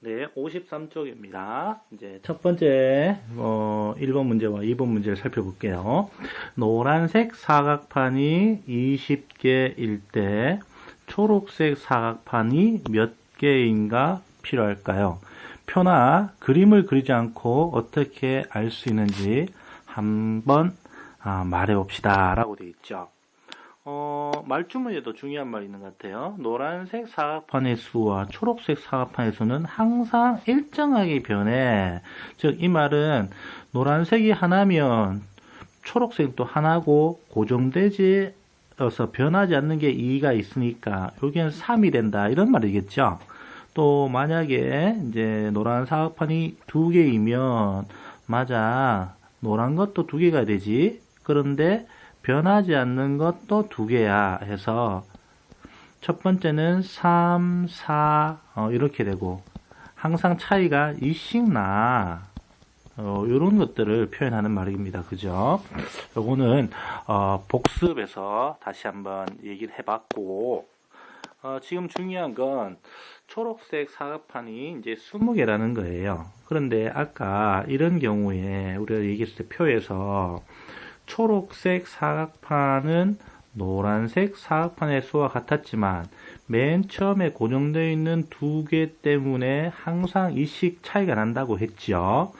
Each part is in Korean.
네, 53쪽입니다. 이제 첫 번째 어, 1번 문제와 2번 문제를 살펴볼게요. 노란색 사각판이 20개일 때 초록색 사각판이 몇 개인가 필요할까요? 표나 그림을 그리지 않고 어떻게 알 수 있는지 한번 아, 말해봅시다 라고 되어 있죠. 어, 말주문에도 중요한 말이 있는 것 같아요. 노란색 사각판의 수와 초록색 사각판의 수는 항상 일정하게 변해. 즉, 이 말은 노란색이 하나면 초록색도 하나고 고정되지 어서 변하지 않는 게 2가 있으니까 여기는 3이 된다. 이런 말이겠죠. 또 만약에 이제 노란 사각판이 두 개이면 맞아. 노란 것도 두 개가 되지. 그런데 변하지 않는 것도 두 개야 해서 첫 번째는 3, 4 어, 이렇게 되고 항상 차이가 이씩 나 어, 이런 것들을 표현하는 말입니다. 그죠? 요거는 어, 복습에서 다시 한번 얘기를 해봤고 어, 지금 중요한 건 초록색 사각판이 이제 20개라는 거예요. 그런데 아까 이런 경우에 우리가 얘기했을 때 표에서 초록색 사각판은 노란색 사각판의 수와 같았지만 맨 처음에 고정되어 있는 두 개 때문에 항상 이식 차이가 난다고 했죠.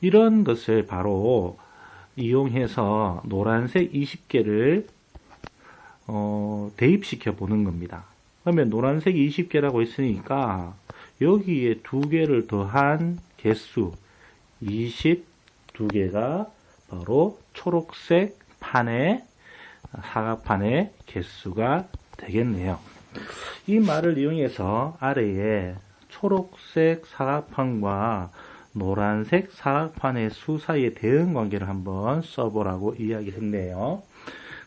이런 것을 바로 이용해서 노란색 20개를 어, 대입시켜 보는 겁니다. 그러면 노란색 20개라고 했으니까 여기에 두 개를 더한 개수 22개가 바로 초록색 판의 사각판의 개수가 되겠네요. 이 말을 이용해서 아래에 초록색 사각판과 노란색 사각판의 수 사이의 대응 관계를 한번 써보라고 이야기했네요.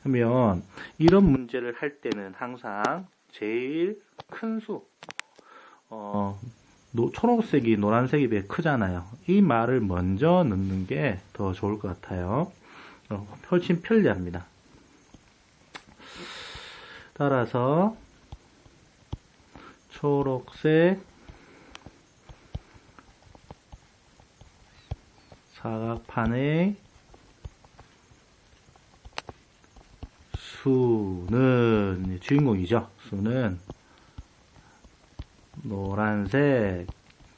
그러면 이런 문제를 할 때는 항상 제일 큰 수, 어, 노, 초록색이 노란색에 비해 크잖아요. 이 말을 먼저 넣는 게 더 좋을 것 같아요. 어, 훨씬 편리합니다. 따라서 초록색 사각판의 수는 주인공이죠. 수는 노란색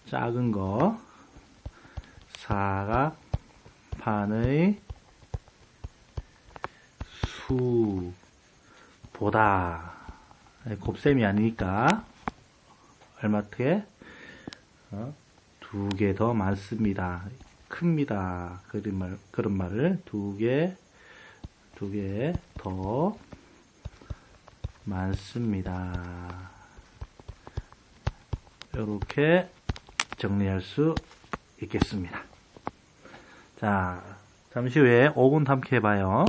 작은 거 사각판의 수보다 곱셈이 아니니까 얼마 어떻게 어? 두개 더 많습니다. 큽니다. 그런 말 그런 말을 두 개 두 개 더 많습니다. 이렇게 정리할 수 있겠습니다. 자, 잠시 후에 5분 탐캐 봐요.